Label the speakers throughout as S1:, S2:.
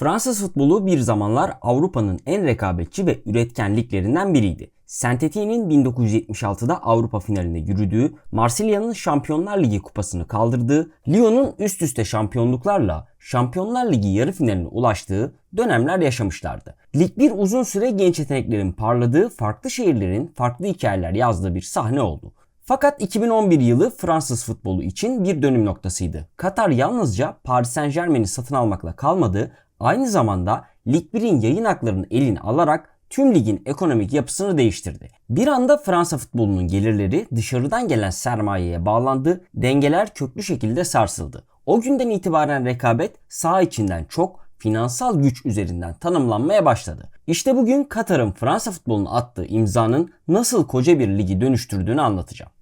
S1: Fransız futbolu bir zamanlar Avrupa'nın en rekabetçi ve üretken liglerinden biriydi. Saint-Étienne'in 1976'da Avrupa finalinde yürüdüğü, Marsilya'nın Şampiyonlar Ligi kupasını kaldırdığı, Lyon'un üst üste şampiyonluklarla Şampiyonlar Ligi yarı finaline ulaştığı dönemler yaşamışlardı. Lig bir uzun süre genç yeteneklerin parladığı, farklı şehirlerin farklı hikayeler yazdığı bir sahne oldu. Fakat 2011 yılı Fransız futbolu için bir dönüm noktasıydı. Katar yalnızca Paris Saint Germain'i satın almakla kalmadı, aynı zamanda Lig 1'in yayın haklarını eline alarak tüm ligin ekonomik yapısını değiştirdi. Bir anda Fransa futbolunun gelirleri dışarıdan gelen sermayeye bağlandı, dengeler köklü şekilde sarsıldı. O günden itibaren rekabet sağ içinden çok finansal güç üzerinden tanımlanmaya başladı. İşte bugün Katar'ın Fransa futboluna attığı imzanın nasıl koca bir ligi dönüştürdüğünü anlatacağım.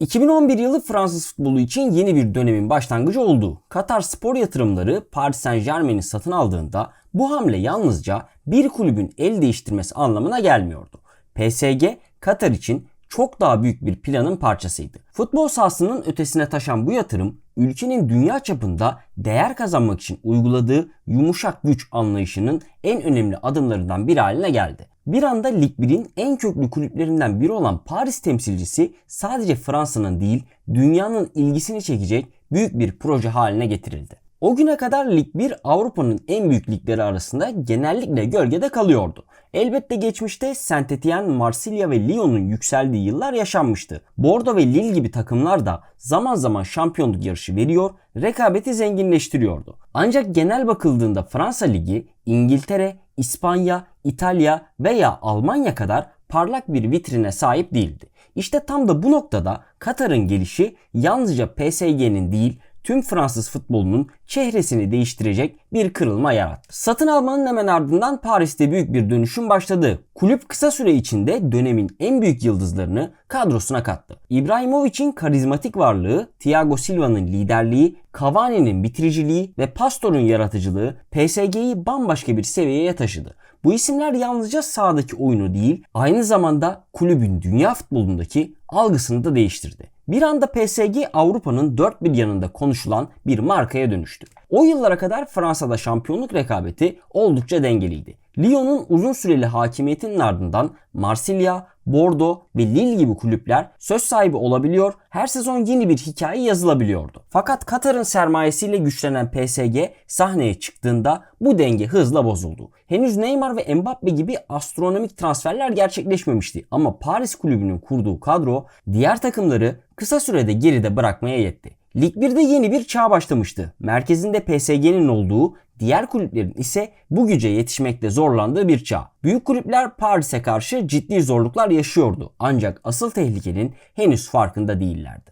S1: 2011 yılı Fransız futbolu için yeni bir dönemin başlangıcı oldu. Katar spor yatırımları Paris Saint Germain'i satın aldığında bu hamle yalnızca bir kulübün el değiştirmesi anlamına gelmiyordu. PSG Katar için çok daha büyük bir planın parçasıydı. Futbol sahasının ötesine taşan bu yatırım ülkenin dünya çapında değer kazanmak için uyguladığı yumuşak güç anlayışının en önemli adımlarından biri haline geldi. Bir anda Lig 1'in en köklü kulüplerinden biri olan Paris temsilcisi sadece Fransa'nın değil dünyanın ilgisini çekecek büyük bir proje haline getirildi. O güne kadar Lig 1 Avrupa'nın en büyük ligleri arasında genellikle gölgede kalıyordu. Elbette geçmişte Saint Etienne, Marsilya ve Lyon'un yükseldiği yıllar yaşanmıştı. Bordeaux ve Lille gibi takımlar da zaman zaman şampiyonluk yarışı veriyor, rekabeti zenginleştiriyordu. Ancak genel bakıldığında Fransa Ligi, İngiltere, İspanya, İtalya veya Almanya kadar parlak bir vitrine sahip değildi. İşte tam da bu noktada Katar'ın gelişi yalnızca PSG'nin değil tüm Fransız futbolunun çehresini değiştirecek bir kırılma yarattı. Satın almanın hemen ardından Paris'te büyük bir dönüşüm başladı. Kulüp kısa süre içinde dönemin en büyük yıldızlarını kadrosuna kattı. İbrahimovic'in karizmatik varlığı, Thiago Silva'nın liderliği, Cavani'nin bitiriciliği ve Pastor'un yaratıcılığı PSG'yi bambaşka bir seviyeye taşıdı. Bu isimler yalnızca sahadaki oyunu değil, aynı zamanda kulübün dünya futbolundaki algısını da değiştirdi. Bir anda PSG Avrupa'nın dört bir yanında konuşulan bir markaya dönüştü. O yıllara kadar Fransa'da şampiyonluk rekabeti oldukça dengeliydi. Lyon'un uzun süreli hakimiyetinin ardından Marsilya, Bordeaux ve Lille gibi kulüpler söz sahibi olabiliyor, her sezon yeni bir hikaye yazılabiliyordu. Fakat Katar'ın sermayesiyle güçlenen PSG sahneye çıktığında bu denge hızla bozuldu. Henüz Neymar ve Mbappe gibi astronomik transferler gerçekleşmemişti ama Paris kulübünün kurduğu kadro diğer takımları kısa sürede geride bırakmaya yetti. Lig 1'de yeni bir çağ başlamıştı. Merkezinde PSG'nin olduğu, diğer kulüplerin ise bu güce yetişmekte zorlandığı bir çağ. Büyük kulüpler Paris'e karşı ciddi zorluklar yaşıyordu. Ancak asıl tehlikenin henüz farkında değillerdi.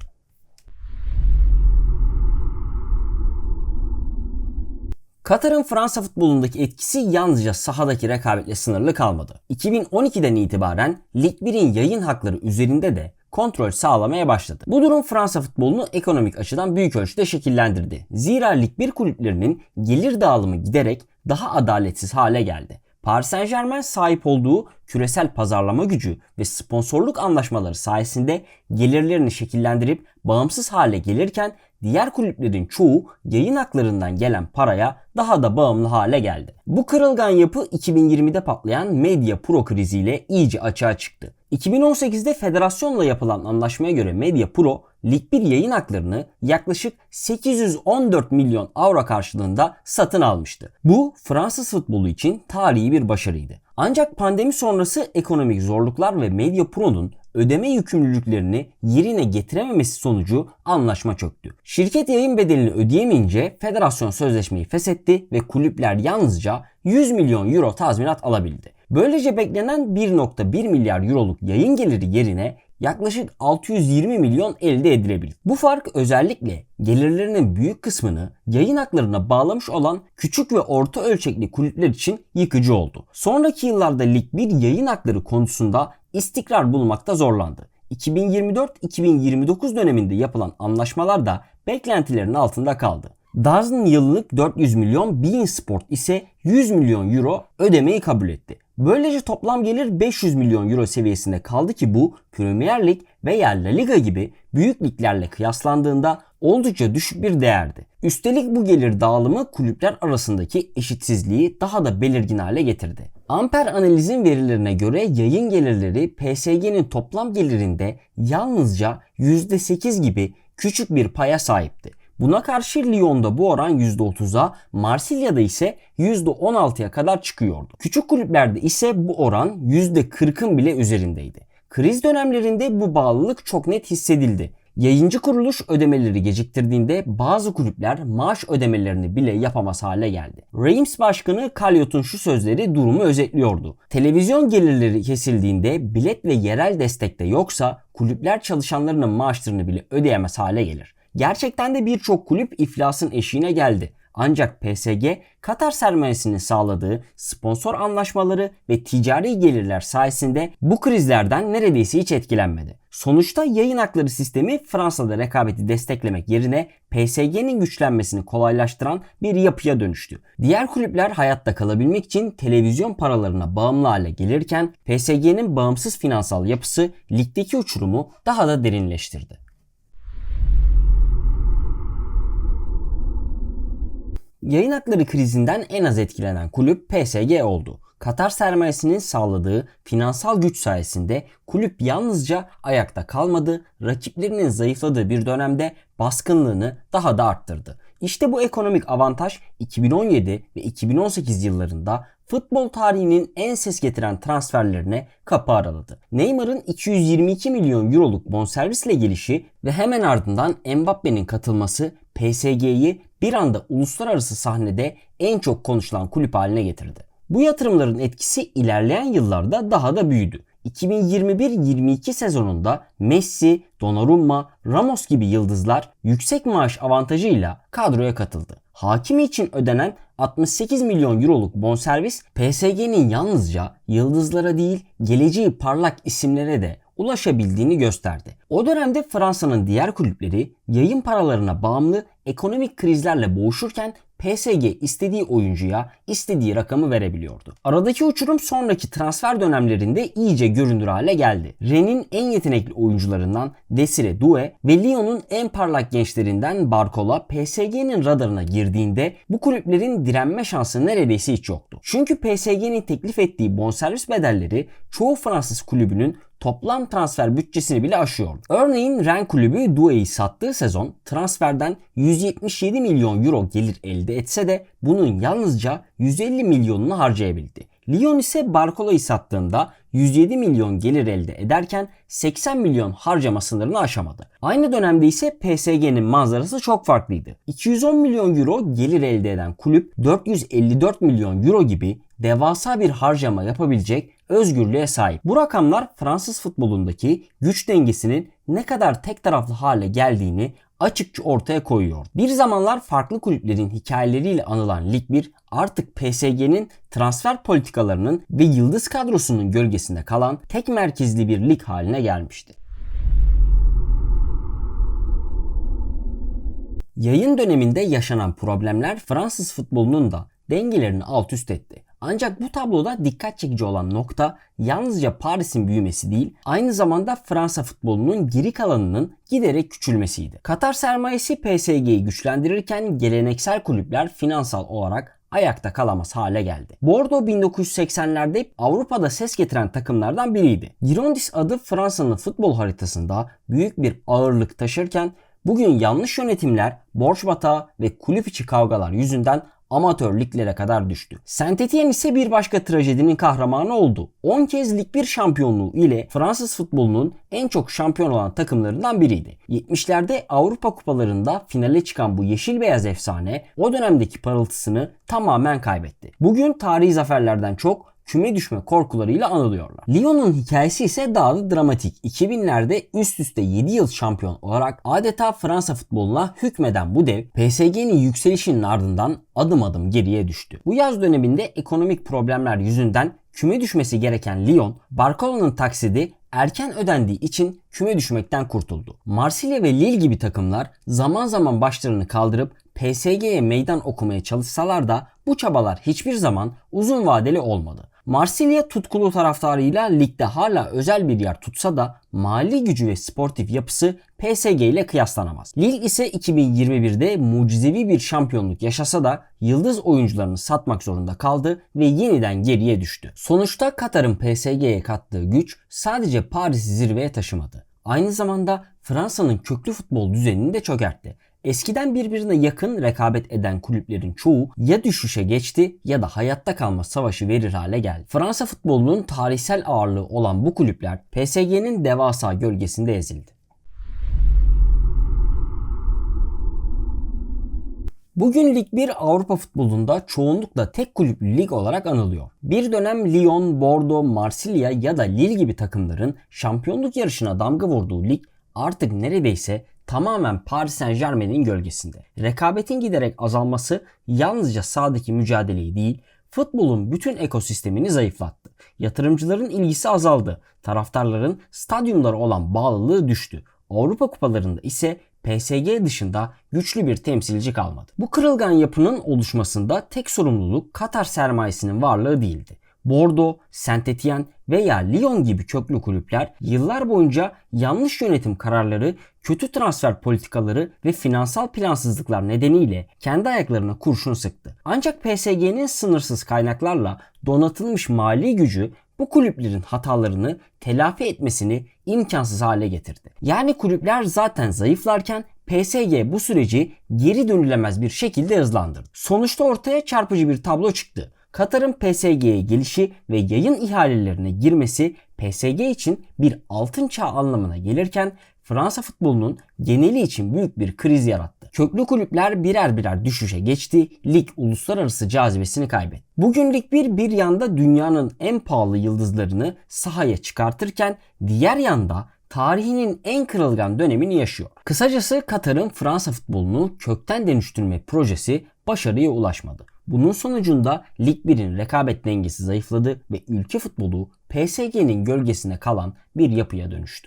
S1: Katar'ın Fransa futbolundaki etkisi yalnızca sahadaki rekabetle sınırlı kalmadı. 2012'den itibaren Lig 1'in yayın hakları üzerinde de kontrol sağlamaya başladı. Bu durum Fransa futbolunu ekonomik açıdan büyük ölçüde şekillendirdi. Zira Lig 1 kulüplerinin gelir dağılımı giderek daha adaletsiz hale geldi. Paris Saint Germain sahip olduğu küresel pazarlama gücü ve sponsorluk anlaşmaları sayesinde gelirlerini şekillendirip bağımsız hale gelirken diğer kulüplerin çoğu yayın haklarından gelen paraya daha da bağımlı hale geldi. Bu kırılgan yapı 2020'de patlayan Media Pro kriziyle iyice açığa çıktı. 2018'de federasyonla yapılan anlaşmaya göre Media Pro Lig 1 yayın haklarını yaklaşık 814 milyon avro karşılığında satın almıştı. Bu Fransız futbolu için tarihi bir başarıydı. Ancak pandemi sonrası ekonomik zorluklar ve Media Pro'nun ödeme yükümlülüklerini yerine getirememesi sonucu anlaşma çöktü. Şirket yayın bedelini ödeyemeyince federasyon sözleşmeyi feshetti ve kulüpler yalnızca 100 milyon euro tazminat alabildi. Böylece beklenen 1.1 milyar euroluk yayın geliri yerine yaklaşık 620 milyon elde edilebilir. Bu fark özellikle gelirlerinin büyük kısmını yayın haklarına bağlamış olan küçük ve orta ölçekli kulüpler için yıkıcı oldu. Sonraki yıllarda Lig 1 yayın hakları konusunda istikrar bulmakta zorlandı. 2024-2029 döneminde yapılan anlaşmalar da beklentilerin altında kaldı. DAZN yıllık 400 milyon, Bein Sport ise 100 milyon euro ödemeyi kabul etti. Böylece toplam gelir 500 milyon euro seviyesinde kaldı ki bu Premier Lig veya La Liga gibi büyük liglerle kıyaslandığında oldukça düşük bir değerdi. Üstelik bu gelir dağılımı kulüpler arasındaki eşitsizliği daha da belirgin hale getirdi. Amper analizin verilerine göre yayın gelirleri PSG'nin toplam gelirinde yalnızca %8 gibi küçük bir paya sahipti. Buna karşı Lyon'da bu oran %30'a, Marsilya'da ise %16'ya kadar çıkıyordu. Küçük kulüplerde ise bu oran %40'ın bile üzerindeydi. Kriz dönemlerinde bu bağlılık çok net hissedildi. Yayıncı kuruluş ödemeleri geciktirdiğinde bazı kulüpler maaş ödemelerini bile yapamaz hale geldi. Reims Başkanı Kalyot'un şu sözleri durumu özetliyordu. Televizyon gelirleri kesildiğinde bilet ve yerel destekte yoksa kulüpler çalışanlarının maaşlarını bile ödeyemez hale gelir. Gerçekten de birçok kulüp iflasın eşiğine geldi. Ancak PSG, Katar sermayesinin sağladığı sponsor anlaşmaları ve ticari gelirler sayesinde bu krizlerden neredeyse hiç etkilenmedi. Sonuçta yayın hakları sistemi Fransa'da rekabeti desteklemek yerine PSG'nin güçlenmesini kolaylaştıran bir yapıya dönüştü. Diğer kulüpler hayatta kalabilmek için televizyon paralarına bağımlı hale gelirken PSG'nin bağımsız finansal yapısı ligdeki uçurumu daha da derinleştirdi. Yayın hakları krizinden en az etkilenen kulüp PSG oldu. Katar sermayesinin sağladığı finansal güç sayesinde kulüp yalnızca ayakta kalmadı, rakiplerinin zayıfladığı bir dönemde baskınlığını daha da arttırdı. İşte bu ekonomik avantaj 2017 ve 2018 yıllarında futbol tarihinin en ses getiren transferlerine kapı araladı. Neymar'ın 222 milyon euroluk bonservisle gelişi ve hemen ardından Mbappe'nin katılması PSG'yi bir anda uluslararası sahnede en çok konuşulan kulüp haline getirdi. Bu yatırımların etkisi ilerleyen yıllarda daha da büyüdü. 2021-22 sezonunda Messi, Donnarumma, Ramos gibi yıldızlar yüksek maaş avantajıyla kadroya katıldı. Hakimi için ödenen 68 milyon euroluk bonservis PSG'nin yalnızca yıldızlara değil geleceği parlak isimlere de ulaşabildiğini gösterdi. O dönemde Fransa'nın diğer kulüpleri yayın paralarına bağımlı ekonomik krizlerle boğuşurken PSG istediği oyuncuya istediği rakamı verebiliyordu. Aradaki uçurum sonraki transfer dönemlerinde iyice görünür hale geldi. Rennes'in en yetenekli oyuncularından Desire Doué ve Lyon'un en parlak gençlerinden Barcola PSG'nin radarına girdiğinde bu kulüplerin direnme şansı neredeyse hiç yoktu. Çünkü PSG'nin teklif ettiği bonservis bedelleri çoğu Fransız kulübünün toplam transfer bütçesini bile aşıyordu. Örneğin Ren kulübü Doué'yi sattığı sezon transferden 177 milyon euro gelir elde etse de bunun yalnızca 150 milyonunu harcayabildi. Lyon ise Barcola'yı sattığında 107 milyon gelir elde ederken 80 milyon harcama sınırını aşamadı. Aynı dönemde ise PSG'nin manzarası çok farklıydı. 210 milyon euro gelir elde eden kulüp 454 milyon euro gibi devasa bir harcama yapabilecek özgürlüğe sahip. Bu rakamlar Fransız futbolundaki güç dengesinin ne kadar tek taraflı hale geldiğini açıkça ortaya koyuyor. Bir zamanlar farklı kulüplerin hikayeleriyle anılan Lig 1 artık PSG'nin transfer politikalarının ve yıldız kadrosunun gölgesinde kalan tek merkezli bir lig haline gelmişti. Yayın döneminde yaşanan problemler Fransız futbolunun da dengelerini alt üst etti. Ancak bu tabloda dikkat çekici olan nokta yalnızca Paris'in büyümesi değil, aynı zamanda Fransa futbolunun geri kalanının giderek küçülmesiydi. Katar sermayesi PSG'yi güçlendirirken geleneksel kulüpler finansal olarak ayakta kalamaz hale geldi. Bordeaux 1980'lerde Avrupa'da ses getiren takımlardan biriydi. Girondis adı Fransa'nın futbol haritasında büyük bir ağırlık taşırken bugün yanlış yönetimler, borç batağı ve kulüp içi kavgalar yüzünden amatör liglere kadar düştü. Saint Etienne ise bir başka trajedinin kahramanı oldu. 10 kez Lig 1 şampiyonluğu ile Fransız futbolunun en çok şampiyon olan takımlarından biriydi. 70'lerde Avrupa kupalarında finale çıkan bu yeşil beyaz efsane o dönemdeki parıltısını tamamen kaybetti. Bugün tarihi zaferlerden çok küme düşme korkularıyla anılıyorlar. Lyon'un hikayesi ise daha da dramatik. 2000'lerde üst üste 7 yıl şampiyon olarak adeta Fransa futboluna hükmeden bu dev PSG'nin yükselişinin ardından adım adım geriye düştü. Bu yaz döneminde ekonomik problemler yüzünden küme düşmesi gereken Lyon, Barcola'nın taksidi erken ödendiği için küme düşmekten kurtuldu. Marsilya ve Lille gibi takımlar zaman zaman başlarını kaldırıp PSG'ye meydan okumaya çalışsalar da bu çabalar hiçbir zaman uzun vadeli olmadı. Marsilya tutkulu taraftarıyla ligde hala özel bir yer tutsa da mali gücü ve sportif yapısı PSG ile kıyaslanamaz. Lille ise 2021'de mucizevi bir şampiyonluk yaşasa da yıldız oyuncularını satmak zorunda kaldı ve yeniden geriye düştü. Sonuçta Katar'ın PSG'ye kattığı güç sadece Paris'i zirveye taşımadı. Aynı zamanda Fransa'nın köklü futbol düzenini de çökertti. Eskiden birbirine yakın rekabet eden kulüplerin çoğu ya düşüşe geçti ya da hayatta kalma savaşı verir hale geldi. Fransa futbolunun tarihsel ağırlığı olan bu kulüpler PSG'nin devasa gölgesinde ezildi. Bugün Lig 1 Avrupa futbolunda çoğunlukla tek kulüplü lig olarak anılıyor. Bir dönem Lyon, Bordeaux, Marsilya ya da Lille gibi takımların şampiyonluk yarışına damga vurduğu lig artık neredeyse tamamen Paris Saint Germain'in gölgesinde. Rekabetin giderek azalması yalnızca sahadaki mücadeleyi değil, futbolun bütün ekosistemini zayıflattı. Yatırımcıların ilgisi azaldı. Taraftarların stadyumlara olan bağlılığı düştü. Avrupa kupalarında ise PSG dışında güçlü bir temsilci kalmadı. Bu kırılgan yapının oluşmasında tek sorumluluk Katar sermayesinin varlığı değildi. Bordeaux, Saint Etienne veya Lyon gibi köklü kulüpler yıllar boyunca yanlış yönetim kararları, kötü transfer politikaları ve finansal plansızlıklar nedeniyle kendi ayaklarına kurşun sıktı. Ancak PSG'nin sınırsız kaynaklarla donatılmış mali gücü bu kulüplerin hatalarını telafi etmesini imkansız hale getirdi. Yani kulüpler zaten zayıflarken PSG bu süreci geri dönülemez bir şekilde hızlandırdı. Sonuçta ortaya çarpıcı bir tablo çıktı. Katar'ın PSG'ye gelişi ve yayın ihalelerine girmesi PSG için bir altın çağ anlamına gelirken Fransa futbolunun geneli için büyük bir kriz yarattı. Köklü kulüpler birer birer düşüşe geçti, lig uluslararası cazibesini kaybetti. Bugün Lig 1 bir yanda dünyanın en pahalı yıldızlarını sahaya çıkartırken diğer yanda tarihinin en kırılgan dönemini yaşıyor. Kısacası Katar'ın Fransa futbolunu kökten dönüştürme projesi başarıya ulaşmadı. Bunun sonucunda Lig 1'in rekabet dengesi zayıfladı ve ülke futbolu PSG'nin gölgesine kalan bir yapıya dönüştü.